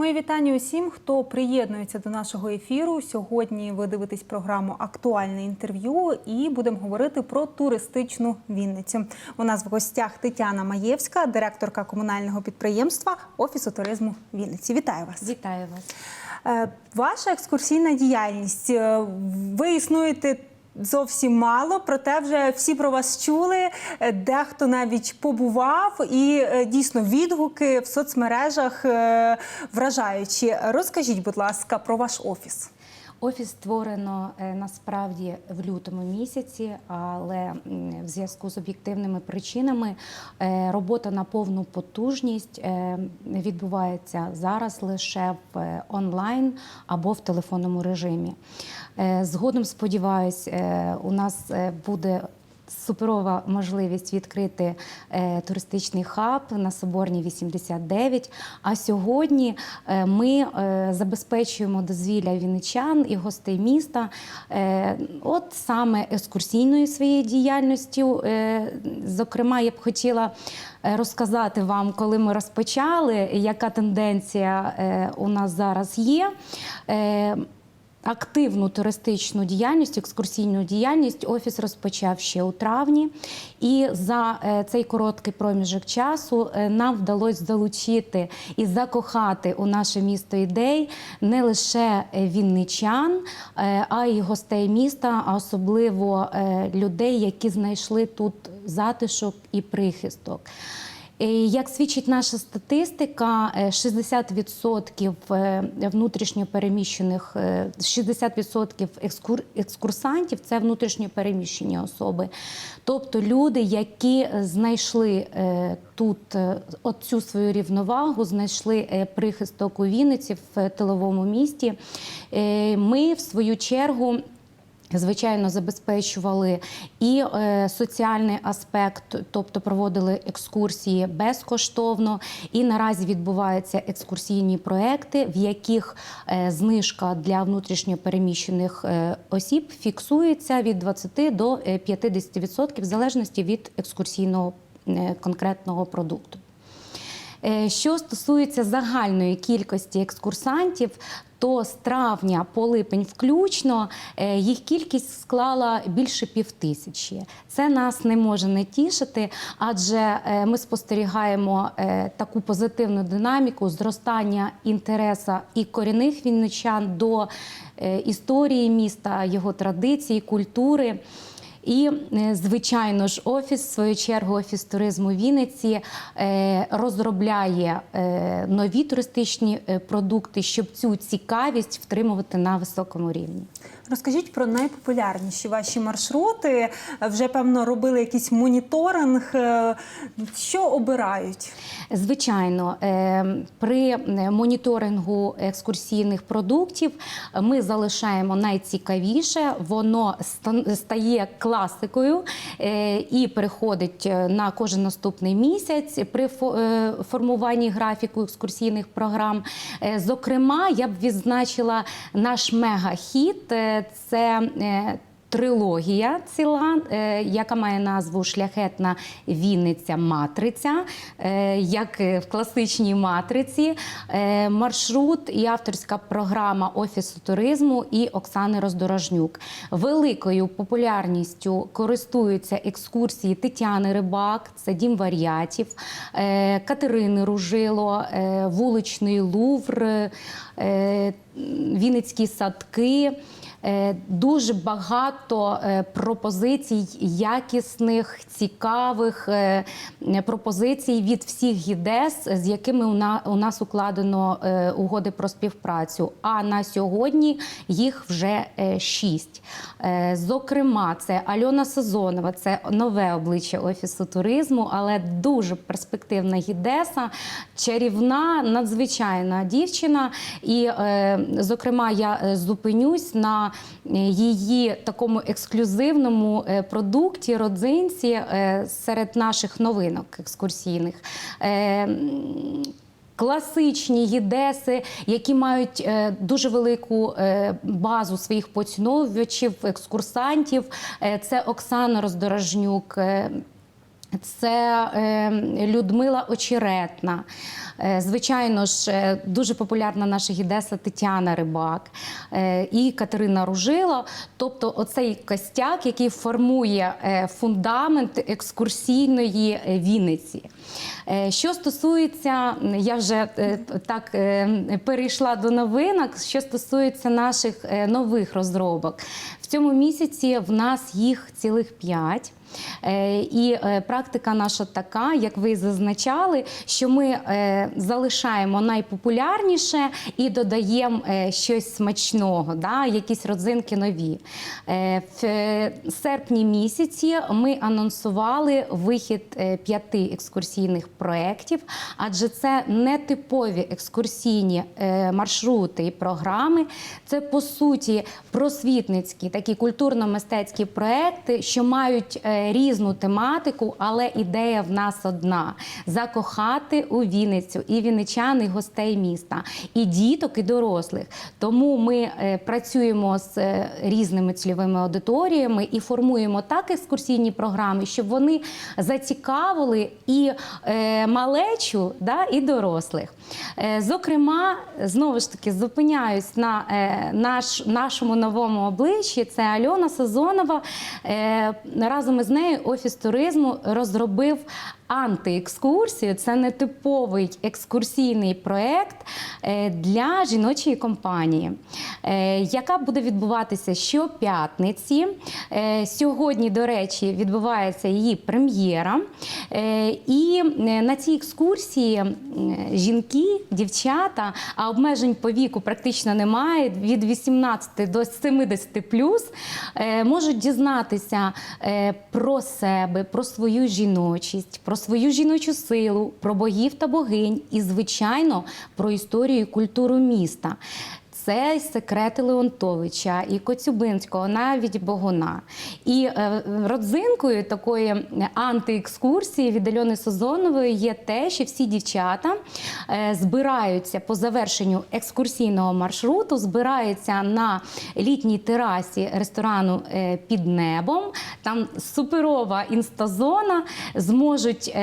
Мої вітання усім, хто приєднується до нашого ефіру. Сьогодні ви дивитесь програму Актуальне інтерв'ю і будемо говорити про туристичну Вінницю. У нас в гостях Тетяна Маєвська, директорка комунального підприємства Офісу туризму Вінниці. Вітаю вас! Вітаю вас. Е, Ваша екскурсійна діяльність. е, Ви існуєте. Зовсім мало, проте вже всі про вас чули. е, Дехто навіть побував, і е, дійсно відгуки в соцмережах е, вражаючі. Розкажіть, будь ласка, про ваш офіс. Офіс створено е, насправді в лютому місяці, але в зв'язку з об'єктивними причинами е, робота на повну потужність е, відбувається зараз лише в онлайн або в телефонному режимі. Згодом сподіваюсь, е, у нас буде суперова можливість відкрити е, туристичний хаб на Соборній 89. А сьогодні е, ми е, забезпечуємо дозвілля вінничан і гостей міста, от саме екскурсійною своєю діяльністю. Зокрема, я б хотіла розказати вам, коли ми розпочали, яка тенденція у нас зараз є. Активну туристичну діяльність, екскурсійну діяльність офіс розпочав ще у травні, і за е, цей короткий проміжок часу е, нам вдалося залучити і закохати у наше місто ідей не лише е, вінничан, а й гостей міста, а особливо людей, які знайшли тут затишок і прихисток. Е, Як свідчить наша статистика, е, 60% е, внутрішньопереміщених, е, 60% екскур- екскурсантів це внутрішньопереміщені особи. Тобто люди, які знайшли е, тут е, оцю свою рівновагу, знайшли е, прихисток у Вінниці в тиловому місті. Е, Ми, в свою чергу, Звичайно, забезпечували і е, соціальний аспект, тобто проводили екскурсії безкоштовно. І наразі відбуваються екскурсійні проекти, в яких е, знижка для внутрішньопереміщених е, осіб фіксується від 20 до е, 50% в залежності від екскурсійного е, конкретного продукту. Е, Що стосується загальної кількості екскурсантів, то з травня по липень включно е, їх кількість склала більше півтисячі. Це нас не може не тішити, адже е, ми спостерігаємо таку позитивну динаміку зростання інтересу і корінних вінничан до історії міста, його традицій, культури. І, е, звичайно ж, офіс, в свою чергу, офіс туризму Вінниці е, розробляє е, нові туристичні продукти, щоб цю цікавість втримувати на високому рівні. Розкажіть про найпопулярніші ваші маршрути. Вже певно робили якийсь моніторинг. Е, Що обирають? Звичайно, е, при е, моніторингу екскурсійних продуктів ми залишаємо найцікавіше, воно стає класикою і переходить е, на кожен наступний місяць при формуванні графіку екскурсійних програм. Зокрема, я б відзначила наш мега-хіт. Це е, Трилогія ціла, е, яка має назву Шляхетна Вінниця Матриця, е, як в класичній матриці, маршрут і авторська програма Офісу туризму і Оксани Роздорожнюк. Великою популярністю користуються екскурсії Тетяни Рибак, це дім варіатів, е, Катерини Ружило, вуличний Лувр, Вінницькі садки. Е, Дуже багато е, пропозицій, якісних, цікавих е, пропозицій від всіх гідес, з якими у нас укладено угоди про співпрацю. А на сьогодні їх вже шість. Зокрема, це Альона Сезонова, це нове обличчя офісу туризму, але дуже перспективна гідеса, чарівна, надзвичайна дівчина. І, зокрема, я зупинюсь на е, її такому ексклюзивному е, продукті, родзинці е, серед наших новинок екскурсійних. Класичні гідеси, які мають е, дуже велику е, базу своїх поціновувачів, екскурсантів. Е, це Оксана Роздорожнюк. е, Це е, Людмила Очеретна. Е, Звичайно ж, е, дуже популярна наша гідеса Тетяна Рибак і Катерина Ружило. Тобто, оцей костяк, який формує фундамент екскурсійної Вінниці. Що стосується, я вже так перейшла до новинок. Що стосується наших нових розробок, в цьому місяці в нас їх цілих п'ять. Е, І е, практика наша така, як ви зазначали, що ми е, залишаємо найпопулярніше і додаємо щось смачного, да, якісь родзинки нові. В серпні місяці ми анонсували вихід п'яти екскурсійних проєктів, адже це не типові екскурсійні маршрути і програми. Це по суті просвітницькі такі культурно-мистецькі проекти, що мають різну тематику, але ідея в нас одна: закохати у Вінницю і вінничан, і гостей міста, і діток, і дорослих. Тому ми е, працюємо з е, різними цільовими аудиторіями і формуємо так екскурсійні програми, щоб вони зацікавили і е, малечу, да, і дорослих. Е, Зокрема, знову ж таки зупиняюсь на е, наш, нашому новому обличчі. Це Альона Сазонова. Е, Разом із нею офіс туризму розробив антиекскурсію. Це нетиповий екскурсійний проєкт е, для жіночої компанії, е, яка буде відбуватися щоп'ятниці. Е, Сьогодні, до речі, відбувається її прем'єра. І на цій екскурсії жінки, дівчата, а обмежень по віку практично немає, від 18 до 70 плюс, можуть дізнатися про себе, про свою жіночість, про свою жіночу силу, про богів та богинь і, звичайно, про історію і культуру міста. Це секрети Леонтовича, і Коцюбинського, навіть Богуна. І е, родзинкою такої антиекскурсії від Альони Созонової є те, що всі дівчата е, збираються по завершенню екскурсійного маршруту, збираються на літній терасі ресторану е, під небом. Там суперова інстазона, зможуть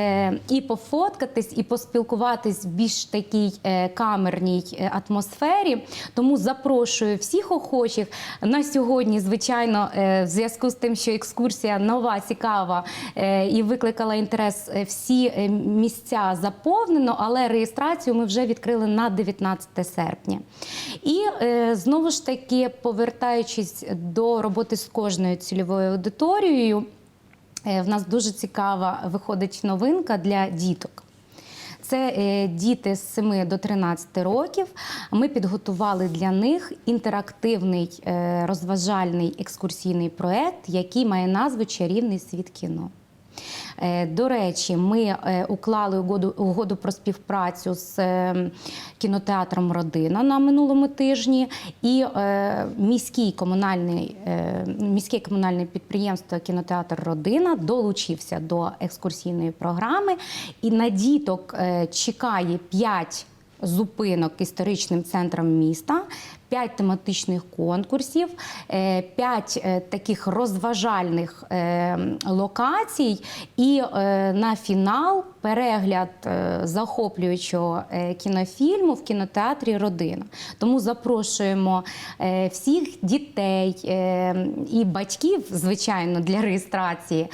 і пофоткатись, і поспілкуватись в більш такій камерній атмосфері. Тому запрошую всіх охочих на сьогодні. Звичайно, е, в зв'язку з тим, що екскурсія нова, цікава е, і викликала інтерес, е, всі місця заповнено, але реєстрацію ми вже відкрили на 19 серпня. І знову ж таки, повертаючись до роботи з кожною цільовою аудиторією, в нас дуже цікава виходить новинка для діток. Це е, діти з 7 до 13 років. Ми підготували для них інтерактивний е, розважальний екскурсійний проект, який має назву Чарівний світ кіно. Е, До речі, ми е, уклали угоду, угоду про співпрацю з е, кінотеатром Родина на минулому тижні, і міський комунальний, міське комунальне підприємство Кінотеатр Родина долучився до екскурсійної програми. І на діток чекає 5 зупинок історичним центром міста. П'ять тематичних конкурсів, е, п'ять е, таких розважальних е, локацій, і е, на фінал перегляд е, захоплюючого е, кінофільму в кінотеатрі Родина. Тому запрошуємо е, всіх дітей і батьків, звичайно, для реєстрації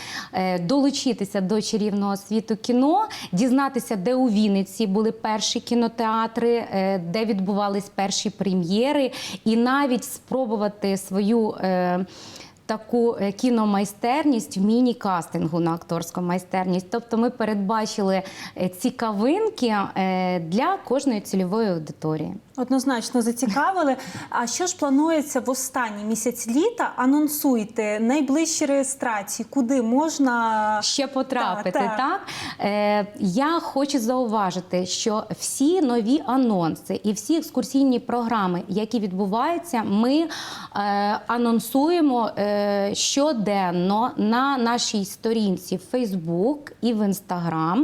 долучитися до чарівного світу кіно, дізнатися, де у Вінниці були перші кінотеатри, де відбувались перші прем'єри, і навіть спробувати свою. Таку е, кіномайстерність міні-кастингу на акторську майстерність. Тобто ми передбачили е, цікавинки е, для кожної цільової аудиторії. Однозначно зацікавили. А що ж планується в останній місяць літа? Анонсуйте найближчі реєстрації, куди можна ще потрапити. Так, Так, так. Е, я хочу зауважити, що всі нові анонси і всі екскурсійні програми, які відбуваються, ми е, анонсуємо е, щоденно на нашій сторінці в Facebook і в Instagram.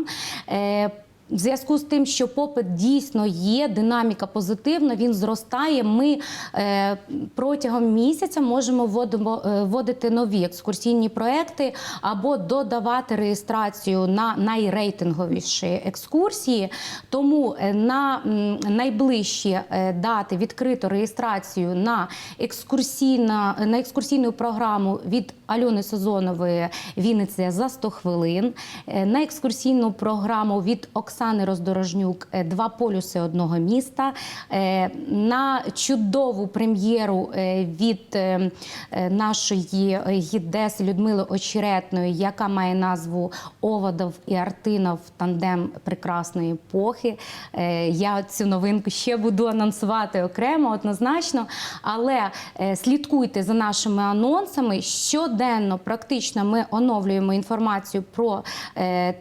Е, в зв'язку з тим, що попит дійсно є, динаміка позитивна, він зростає. Ми е, протягом місяця можемо е, вводити нові екскурсійні проекти або додавати реєстрацію на найрейтинговіші екскурсії. Тому е, на найближчі дати відкрито реєстрацію на екскурсійна на екскурсійну програму від Альони Сезонової Вінниця за 100 хвилин. На екскурсійну програму від Оксани Роздорожнюк е, Два полюси одного міста. Е, На чудову прем'єру е, від нашої гідеси Людмили Очеретної, яка має назву Оводов і Артинов тандем прекрасної епохи. Я цю новинку ще буду анонсувати окремо, однозначно. Але слідкуйте за нашими анонсами. Щоденно практично ми оновлюємо інформацію про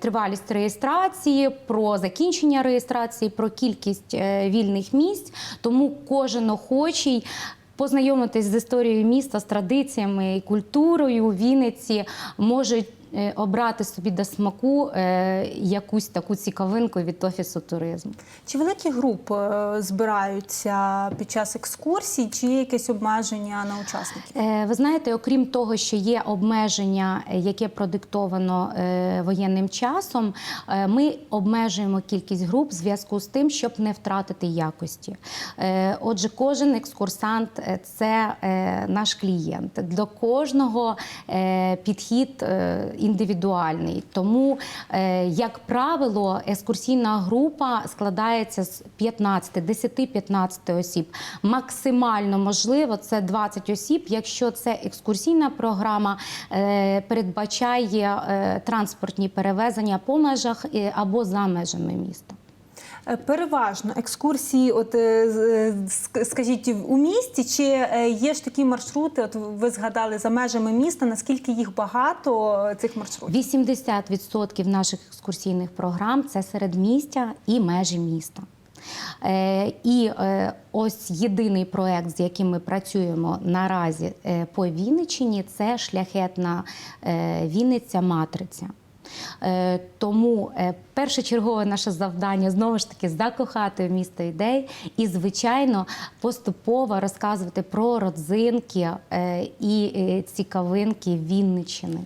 тривалість реєстрації, про закінчення реєстрації, про кількість е, вільних місць. Тому кожен охочий. Познайомитись з історією міста, з традиціями і культурою Вінниці можуть обрати собі до смаку е, якусь таку цікавинку від офісу туризму. Чи великі групи е, збираються під час екскурсій, чи є якесь обмеження на учасників? Е, Ви знаєте, окрім того, що є обмеження, е, яке продиктовано е, воєнним часом, е, ми обмежуємо кількість груп в зв'язку з тим, щоб не втратити якості. Е, Отже, кожен екскурсант е, це е, наш клієнт. До кожного е, підхід е, індивідуальний. Тому, е, як правило, екскурсійна група складається з 15, 10-15 осіб. Максимально можливо це 20 осіб, якщо це екскурсійна програма е, передбачає е, транспортні перевезення по межах або за межами міста. Е, Переважно екскурсії, от е, е, скажіть, у місті чи є ж такі маршрути? От ви згадали за межами міста. Наскільки їх багато цих маршрутів? 80% наших екскурсійних програм це середмістя і межі міста. І ось єдиний проект, з яким ми працюємо наразі по Вінниччині, це шляхетна Вінниця Матриця. Е, Тому е, першочергове наше завдання знову ж таки закохати в місто ідей і, звичайно, поступово розказувати про родзинки е, і цікавинки Вінниччини.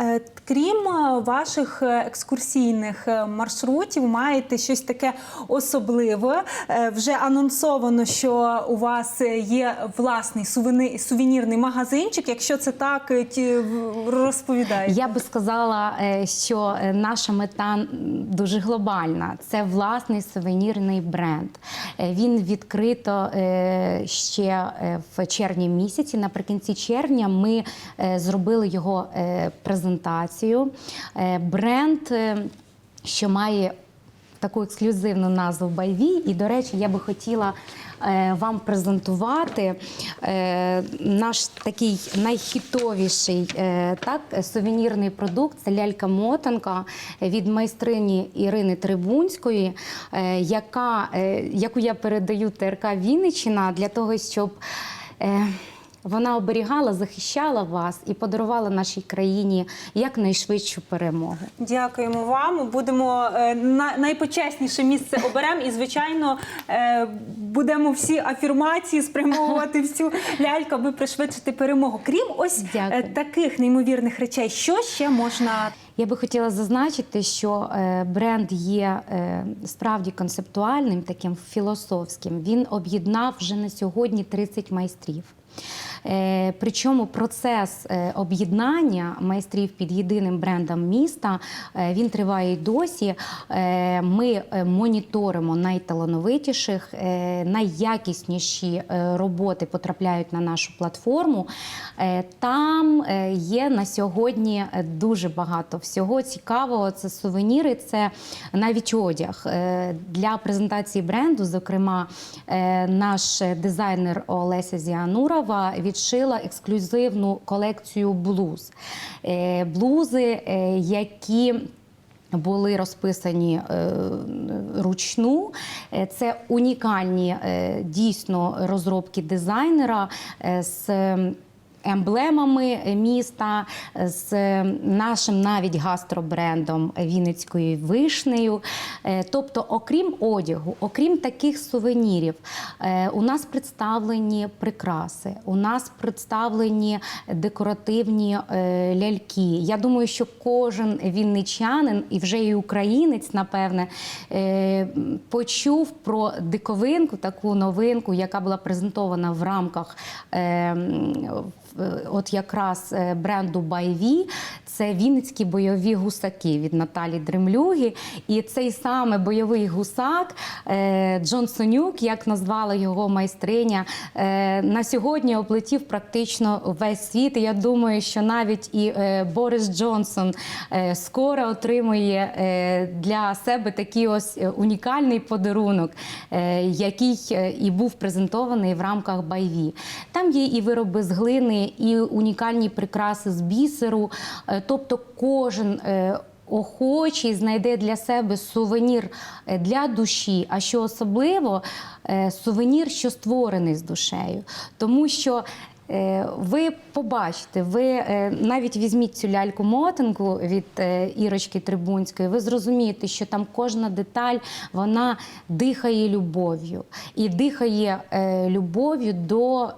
Е, Крім е, ваших е, екскурсійних маршрутів, маєте щось таке особливе. Вже анонсовано, що у вас є власний сувенірний магазинчик. Якщо це так, розповідайте. Я би сказала, що наша мета дуже глобальна. Це власний сувенірний бренд. Він відкрито ще в червні місяці. Наприкінці червня ми зробили його е, презентацію. Е, Бренд, е, що має таку ексклюзивну назву Байві. І, до речі, я би хотіла е, вам презентувати наш такий найхітовіший так, сувенірний продукт. Це лялька-мотанка від майстрині Ірини Трибунської, яка, яку я передаю ТРК Вінниччина для того, щоб. Вона оберігала, захищала вас і подарувала нашій країні якнайшвидшу перемогу. Дякуємо вам. Будемо е, на найпочесніше місце оберемо і, звичайно, е, будемо всі афірмації спрямовувати всю ляльку, аби пришвидшити перемогу. Крім ось е, Дякую. таких неймовірних речей, що ще можна Я би хотіла зазначити, що е, бренд є е, справді концептуальним, таким філософським. Він об'єднав вже на сьогодні 30 майстрів. Е, Причому процес е, об'єднання майстрів під єдиним брендом міста е, він триває й досі. Ми моніторимо найталановитіших, найякісніші роботи потрапляють на нашу платформу. Там є на сьогодні дуже багато всього цікавого. Це сувеніри, це навіть одяг для презентації бренду. Зокрема, наш дизайнер Олеся Зіанурова відшила ексклюзивну колекцію блуз. Е, Блузи, е, які були розписані е, ручну. Це унікальні дійсно розробки дизайнера з емблемами міста, з е, нашим навіть гастробрендом Вінницькою вишнею. Е, Тобто, окрім одягу, окрім таких сувенірів, е, у нас представлені прикраси, у нас представлені декоративні ляльки. Я думаю, що кожен вінничанин і вже і українець, напевне, почув про диковинку, таку новинку, яка була презентована в рамках от якраз е, бренду Байві. Це вінницькі бойові гусаки від Наталі Дремлюги. І цей саме бойовий гусак е, Джон Сонюк, як назвала його майстриня, е, на сьогодні облетів практично весь світ. І я думаю, що навіть і Борис Джонсон скоро отримує для себе такий ось унікальний подарунок, який і був презентований в рамках Байві. Там є і вироби з глини, і унікальні прикраси з бісеру. Е, Тобто кожен. е, Охочий знайде для себе сувенір е, для душі, а що особливо сувенір, що створений з душею. Тому що ви побачите, ви навіть візьміть цю ляльку-мотанку від Ірочки Трибунської, ви зрозумієте, що там кожна деталь вона дихає любов'ю і дихає любов'ю до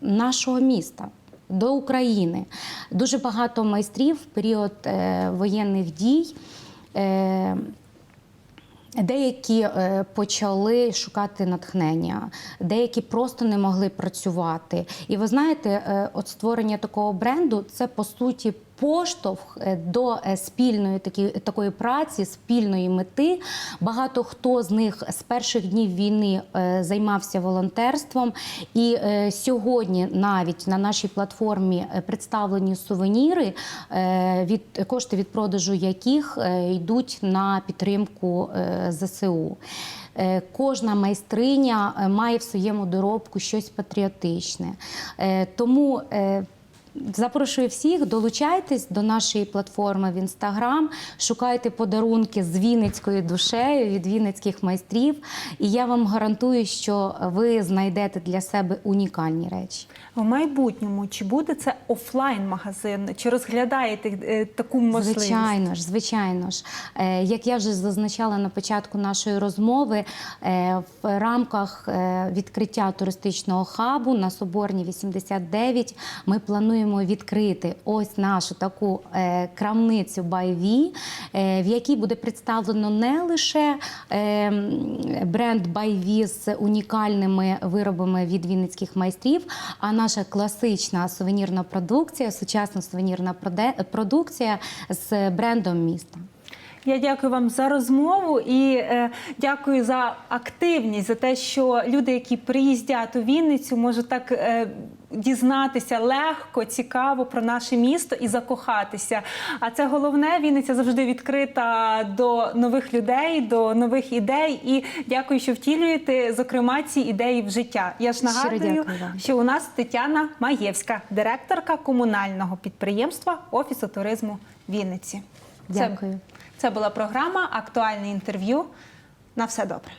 нашого міста. До України дуже багато майстрів в період е, воєнних дій. Е, Деякі е, почали шукати натхнення, деякі просто не могли працювати. І ви знаєте, е, от створення такого бренду це по суті поштовх е, до е, спільної такі, такої праці, спільної мети. Багато хто з них з перших днів війни е, займався волонтерством. І сьогодні навіть на нашій платформі представлені сувеніри, від кошти від продажу яких йдуть на підтримку ЗСУ. Кожна майстриня має в своєму доробку щось патріотичне. Тому Запрошую всіх, долучайтесь до нашої платформи в інстаграм, шукайте подарунки з вінницькою душею від вінницьких майстрів. І я вам гарантую, що ви знайдете для себе унікальні речі. В майбутньому чи буде це офлайн-магазин? Чи розглядаєте е, таку можливість? Звичайно ж, звичайно ж. Е, Як я вже зазначала на початку нашої розмови, е, в рамках відкриття туристичного хабу на Соборній 89 ми плануємо відкрити ось нашу таку е, крамницю Байві, е, в якій буде представлено не лише е, бренд Байві з унікальними виробами від вінницьких майстрів, а наша класична сувенірна продукція, сучасна сувенірна продукція з брендом міста. Я дякую вам за розмову і е, дякую за активність, за те, що люди, які приїздять у Вінницю, можуть так е, дізнатися легко, цікаво про наше місто і закохатися. А це головне, Вінниця завжди відкрита до нових людей, до нових ідей. І дякую, що втілюєте, зокрема, ці ідеї в життя. Я ж нагадую, дякую що у нас Тетяна Маєвська, директорка комунального підприємства Офісу туризму Вінниці. Це- Дякую. Це була програма Актуальне інтерв'ю. На все добре.